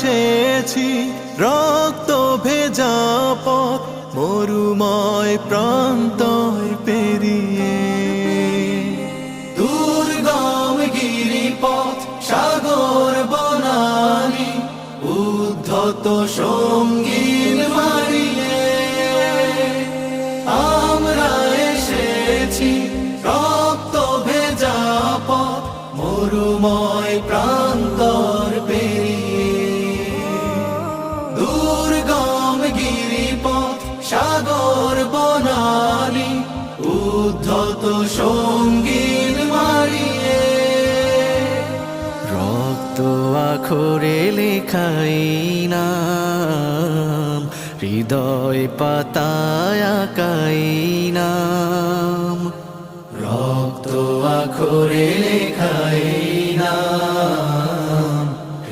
এসেছি, রক্ত ভেজা পথ, মরুময় প্রান্তয় পেরিয়ে। দুর্গম গিরিপথ, সাগর বনানি, উদ্ধত সঙ্গীন মারিয়ে আমরা এসেছি, রক্ত ভেজা পথ, মরুময় প্রান্তর পেরিয়ে। সাগর বনানি উদ্ধত সঙ্গীন মারিয়ে। রক্ত আখরে লেখাই নাম হৃদয় পাতায় আঁকাই নাম। রক্ত আখরে লেখাই নাম।